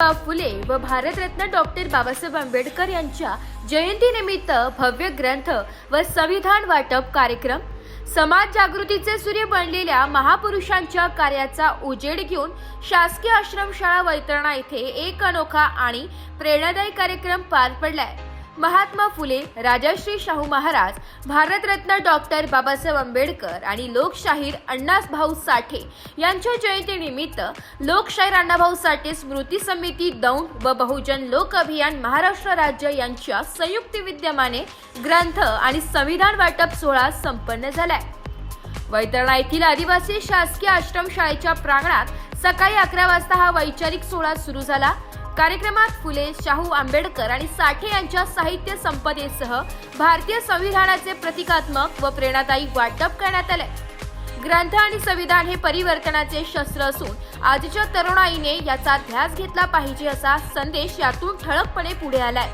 फुले व भारतरत्न डॉक्टर बाबासाहेब आंबेडकर यांच्या जयंतीनिमित्त भव्य ग्रंथ व संविधान वाटप कार्यक्रम समाज जागृतीचे सूर्य बनलेल्या महापुरुषांच्या कार्याचा उजेड घेऊन शासकीय आश्रमशाळा वैतरणा येथे एक अनोखा आणि प्रेरणादायी कार्यक्रम पार पडलाय. महात्मा फुले राजाश्री शाहू महाराज भारतरत्न डॉक्टर बाबासाहेब आंबेडकर आणि लोकशाहीर अण्णाभाऊ साठे यांच्या जयंतीनिमित्त लोकशाहीर अण्णाभाऊ साठे स्मृती समिती दौंड व बहुजन लोक अभियान महाराष्ट्र राज्य यांच्या संयुक्त विद्यमाने ग्रंथ आणि संविधान वाटप सोहळा संपन्न झालाय. वैतरणा येथील आदिवासी शासकीय आश्रमशाळेच्या प्रांगणात सकाळी अकरा वाजता हा वैचारिक सोहळा सुरू झाला. कार्यक्रमात फुले शाहू आंबेडकर आणि साठे यांच्या साहित्य संपदेसह भारतीय संविधानाचे प्रतिकात्मक व प्रेरणादायी वाटप करण्यात आले ग्रंथ आणि संविधान हे परिवर्तनाचे शस्त्र असून आजच्या तरुणाईने याचा ध्यास घेतला पाहिजे असा संदेश यातून ठळकपणे पुढे आलाय.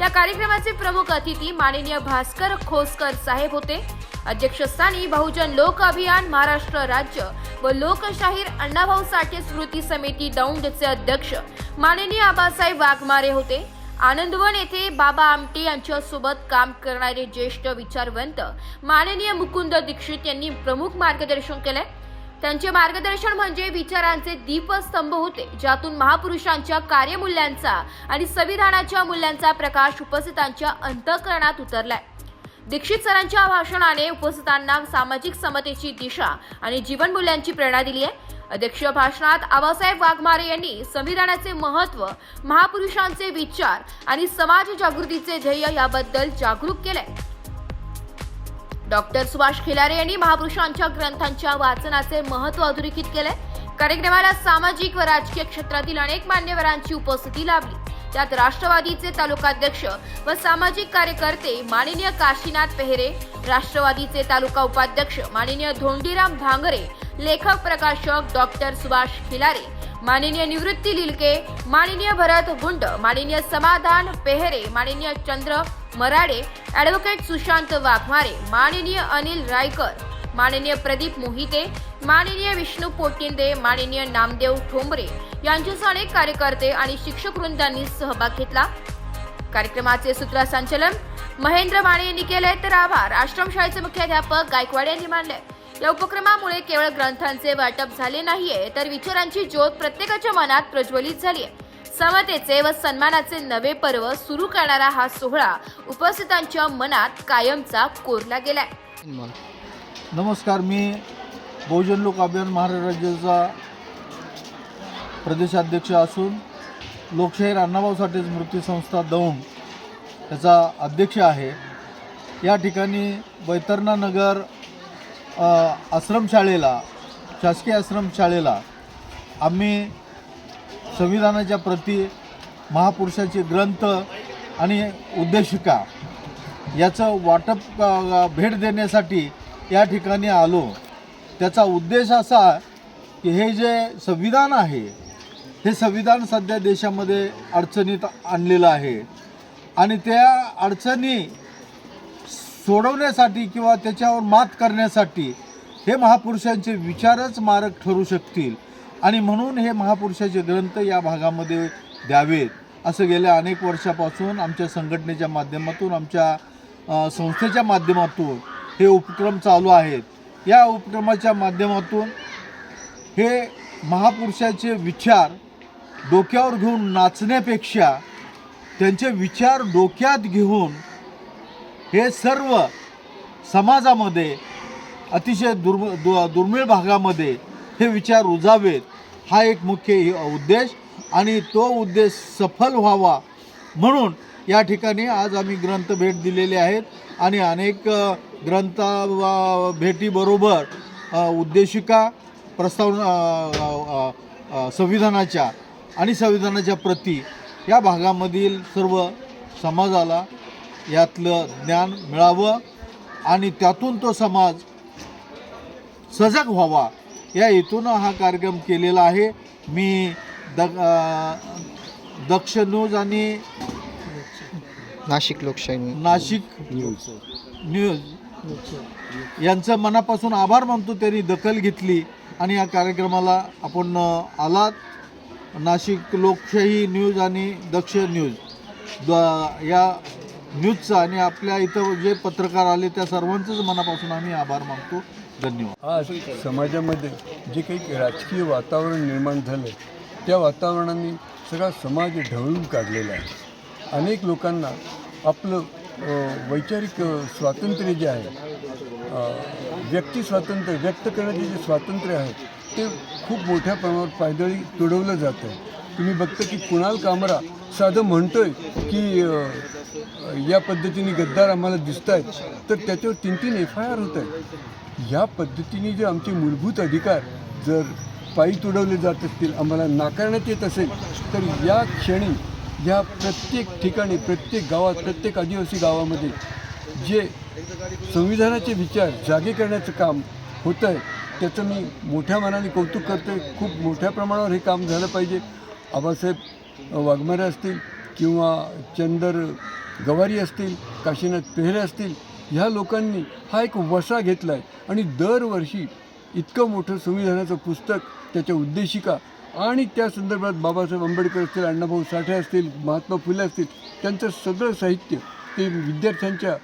या कार्यक्रमाचे प्रमुख अतिथी माननीय भास्कर खोसकर साहेब होते. अध्यक्षस्थानी बहुजन लोक अभियान महाराष्ट्र राज्य व लोकशाहीर अण्णाभाऊ साठे स्मृती समिती दौंडचे अध्यक्ष. माननीय आबासाहेब वाघमारे होते. आनंदवन येथे बाबा आमटे यांच्यासोबत काम करणारे ज्येष्ठ विचारवंत माननीय मुकुंद दीक्षित यांनी प्रमुख मार्गदर्शन केले त्यांचे मार्गदर्शन म्हणजे विचारांचे दीपस्तंभ होते ज्यातून महापुरुषांच्या कार्यमूल्यांचा आणि संविधानाच्या मूल्यांचा प्रकाश उपस्थितांच्या अंतःकरणात उतरलाय. दीक्षित सरांच्या भाषणाने उपस्थितांना सामाजिक समतेची दिशा आणि जीवनमूल्यांची प्रेरणा दिली आहे. अध्यक्ष भाषणात आबासाहेब वाघमारे यांनी संविधानाचे महत्त्व महापुरुषांचे विचार आणि समाज जागृतीचे ध्येय याबद्दल जागरूक केले डॉक्टर सुभाष खिलारे यांनी महापुरुषांच्या ग्रंथांच्या वाचनाचे महत्त्व अधोरेखित केले कार्यक्रमाला सामाजिक व राजकीय क्षेत्रातील अनेक मान्यवरांची उपस्थिती लाभली. त्यात राष्ट्रवादीचे तालुकाध्यक्ष व सामाजिक कार्यकर्ते माननीय काशीनाथ पेहरे राष्ट्रवादीचे तालुका उपाध्यक्ष माननीय धोंडीराम भांगरे लेखक प्रकाशक डॉक्टर सुभाष खिलारे माननीय निवृत्ती लिलके माननीय भरत गुंड माननीय समाधान पेहरे माननीय चंद्र मराडे ॲडव्होकेट सुशांत वाघमारे माननीय अनिल रायकर माननीय प्रदीप मोहिते माननीय विष्णू पोटिंदे माननीय नामदेव ठोंबरे यांच्यासह अनेक कार्यकर्ते आणि शिक्षक वृंदांनी सहभाग घेतला. कार्यक्रमाचे सूत्रसंचालन महेंद्र माने यांनी केले तर आभार. आश्रमशाळेचे मुख्याध्यापक गायकवाड यांनी मानले या उपक्रमामुळे केवळ ग्रंथांचे वाटप झाले नाहीये तर विचारांची ज्योत प्रत्येकाच्या मनात प्रज्वलित झाली आहे समतेचे व सन्मानाचे नवे पर्व सुरू करणारा हा सोहळा उपस्थितांच्या मनात कायमचा कोरला गेलाय. नमस्कार मी बहुजन लोक अभियान महाराष्ट्र राज्याचा प्रदेशाध्यक्ष असून लोकशाहीर अण्णाभाऊ साठे स्मृती संस्था दौंड याचा अध्यक्ष आहे. या ठिकाणी वैतरणानगर आश्रमशाळेला शासकीय आश्रमशाळेला आम्ही संविधानाच्या प्रती महापुरुषाचे ग्रंथ आणि उद्देशिका याचं वाटप भेट देण्यासाठी या ठिकाणी आलो. त्याचा उद्देश असा की हे जे संविधान आहे हे संविधान सध्या देशामध्ये अडचणीत आणलेलं आहे. आणि त्या अडचणी सोडवण्यासाठी किंवा त्याच्यावर मात करण्यासाठी हे महापुरुषांचे विचारच मारक ठरू शकतील. आणि म्हणून हे महापुरुषाचे ग्रंथ या भागामध्ये द्यावेत. असं गेल्या अनेक वर्षापासून आमच्या संघटनेच्या माध्यमातून आमच्या संस्थेच्या माध्यमातून हे उपक्रम चालू आहेत. या उपक्रमाच्या माध्यमातून हे महापुरुषाचे विचार डोक्यावर घेऊन नाचण्यापेक्षा त्यांचे विचार डोक्यात घेऊन हे सर्व समाजामध्ये अतिशय दुर्म दु दुर्मिळ भागामध्ये हे विचार रुजावेत. हा एक मुख्य उद्देश आणि तो उद्देश सफल व्हावा म्हणून या ठिकाणी आज आम्ही ग्रंथ भेट दिलेले आहेत आणि अनेक ग्रंथा ग्रंथ भेटीबरोबर उद्देशिका प्रस्तावना संविधानाच्या आणि संविधानाच्या प्रती या भागामधील सर्व समाजाला यातलं ज्ञान मिळावं आणि त्यातून तो समाज सजग व्हावा. या हेतून हा कार्यक्रम केलेला आहे. मी द दक्ष न्यूज आणि नाशिक लोकशाही नाशिक न्यूज. यांचं मनापासून आभार मानतो. त्यांनी दखल घेतली आणि या कार्यक्रमाला आपण आलात. नाशिक लोकशाही न्यूज आणि दक्ष न्यूज. द- या न्यूजचा आणि आपल्या इथं जे पत्रकार आले त्या सर्वांचंच मनापासून आम्ही आभार मानतो. धन्यवाद. आज समाजामध्ये जे काही राजकीय वातावरण निर्माण झालं त्या वातावरणाने सगळा समाज ढवळून काढलेला आहे. अनेक लोकांना आपलं वैचारिक स्वातंत्र्य जे आहे व्यक्ती स्वातंत्र्य व्यक्त करण्याचे जे स्वातंत्र्य आहे ते खूप मोठ्या प्रमाणावर पायदळी तुडवलं जातं तुम्ही बघता की कुणाल कामरा साधं म्हणतोय की या पद्धतीने गद्दार आम्हाला दिसत आहेत तर त्याच्यावर तीन तीन एफ आय आर होत आहेत या पद्धतीने जे आमचे मूलभूत अधिकार जर पायी तुडवले जात असतील आम्हाला नाकारण्यात येत असेल तर या क्षणी या प्रत्येक ठिकाणी प्रत्येक गावात प्रत्येक आदिवासी गावामध्ये जे संविधानाचे विचार जागे करण्याचं काम होतं आहे त्याचं मी मोठ्या मनाने कौतुक करते खूप मोठ्या प्रमाणावर हे काम झालं पाहिजे. आबासाहेब वाघमारे असतील किंवा चंदर गवारी असतील काशीनाथ पेहरे असतील ह्या लोकांनी हा एक वसा घेतला आहे आणि दरवर्षी इतकं मोठं संविधानाचं पुस्तक त्याच्या उद्देशिका आणि त्या संदर्भात बाबासाहेब आंबेडकर असतील अण्णाभाऊ साठे असतील महात्मा फुले असतील त्यांचं सगळं साहित्य ते विद्यार्थ्यांच्या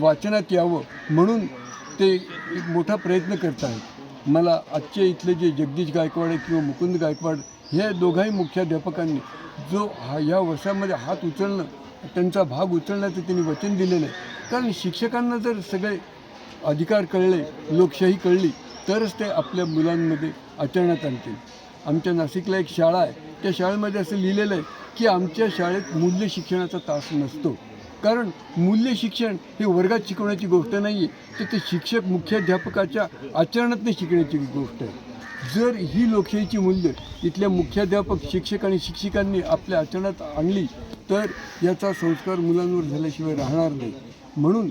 वाचनात यावं म्हणून ते एक मोठा प्रयत्न करत आहेत मला आजचे इथले जे जगदीश गायकवाड आहे किंवा मुकुंद गायकवाड ह्या दोघाही मुख्याध्यापकांनी जो हा या वर्षामध्ये हात उचलणं त्यांचा भाग उचलण्याचं त्यांनी वचन दिलेलं आहे. कारण शिक्षकांना जर सगळे अधिकार कळले लोकशाही कळली तरच ते आपल्या मुलांमध्ये आचरणात आणतील. आमच्या नाशिकला एक शाळा आहे. त्या शाळेमध्ये असं लिहिलेलं आहे की आमच्या शाळेत मूल्य शिक्षणाचा तास नसतो. कारण मूल्य शिक्षण हे वर्गात शिकवण्याची गोष्ट नाही आहे तर ते शिक्षक मुख्याध्यापकाच्या आचरणातनं शिकण्याची गोष्ट आहे. जर ही लोकशाहीची मूल्य इथल्या मुख्याध्यापक शिक्षक आणि शिक्षिकांनी आपल्या आचरणात आणली तर याचा संस्कार मुलांवर झाल्याशिवाय राहणार नाही. म्हणून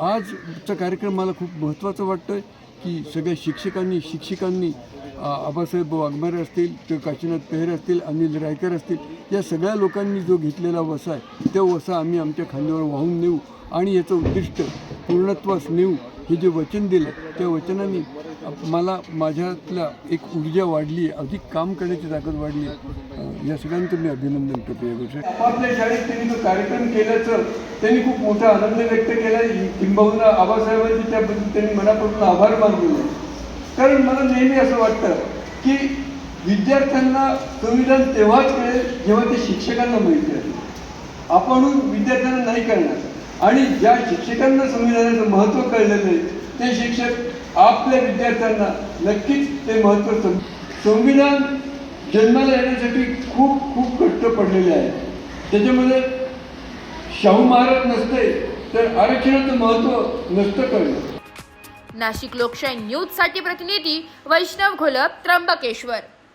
आजचा कार्यक्रम मला खूप महत्त्वाचा वाटतो आहे की सगळ्या शिक्षकांनी शिक्षिकांनी आबासाहेब वाघमारे असतील ते काशीनाथ पेहरे असतील अनिल रायकर असतील या सगळ्या लोकांनी जो घेतलेला वसा आहे तो वसा आम्ही आमच्या खांद्यावर वाहून नेऊ आणि याचं उद्दिष्ट पूर्णत्वास नेऊ हे जे वचन दिलं त्या वचनाने मला माझ्यातल्या एक ऊर्जा वाढली आहे अधिक काम करण्याची ताकद वाढली आहे या सगळ्यांचं मी अभिनंदन करतो या गोष्टी. आपापल्या शाळेत त्यांनी जो कार्यक्रम केल्याचं त्यांनी खूप मोठा आनंद व्यक्त केला. किंबहुना आबासाहेबांचे त्याबद्दल त्यांनी मनापासून आभार मानले. कारण मला नेहमी असं वाटतं की विद्यार्थ्यांना संविधान तेव्हाच मिळेल जेव्हा ते शिक्षकांना माहिती असेल. आपण विद्यार्थ्यांना नाही करणार. आणि ज्या शिक्षकांना संविधानाचं महत्त्व कळलेलं आहे ते शिक्षक आपल्या विद्यार्थ्यांना नक्कीच ते महत्त्व संविधान जन्माला येण्यासाठी खूप खूप कष्ट पडलेले आहे त्याच्यामध्ये शाहू महाराज नसते तर आरक्षणाचं महत्त्व नसतं करणं नाशिक लोकशाही न्यूजसाठी प्रतिनिधी वैष्णव घोलप त्र्यंबकेश्वर.